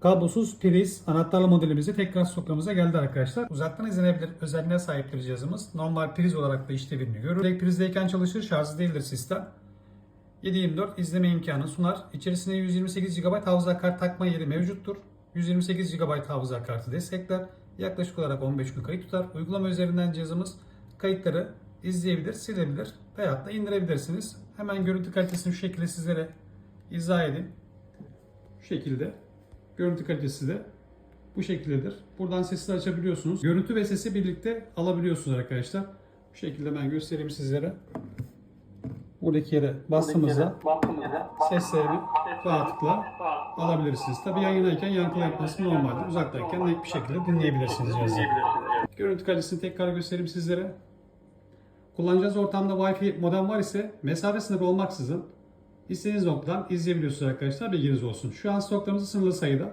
Kablosuz priz anahtarlı modelimizi tekrar stoklamamıza geldi arkadaşlar. Uzaktan izlenebilir özelliğine sahiptir cihazımız. Normal priz olarak da işlevini görür. Direkt prizdeyken çalışır, şarjlı değildir sistem. 7/24 izleme imkanı sunar. İçerisinde 128 GB hafıza kart takma yeri mevcuttur. 128 GB hafıza kartı destekler. Yaklaşık olarak 15 gün kayıt tutar. Uygulama üzerinden cihazımız kayıtları izleyebilir, silebilir veyahut da indirebilirsiniz. Hemen görüntü kalitesini şu şekilde sizlere izah edeyim. Şu şekilde. Görüntü kalitesi de bu şekildedir. Buradan sesi de açabiliyorsunuz. Görüntü ve sesi birlikte alabiliyorsunuz arkadaşlar. Bu şekilde ben göstereyim sizlere. Buradaki yere bastığımızda seslerini rahatlıkla alabilirsiniz. Tabii yan yanayken yankılı yapması normaldir. Uzaktayken net bir şekilde dinleyebilirsiniz. Görüntü kalitesini tekrar göstereyim sizlere. Kullanacağınız ortamda Wi-Fi modem var ise mesafe sınırı olmaksızın istediğiniz noktadan izleyebiliyorsunuz arkadaşlar. Bilginiz olsun. Şu an stoklarımız sınırlı sayıda.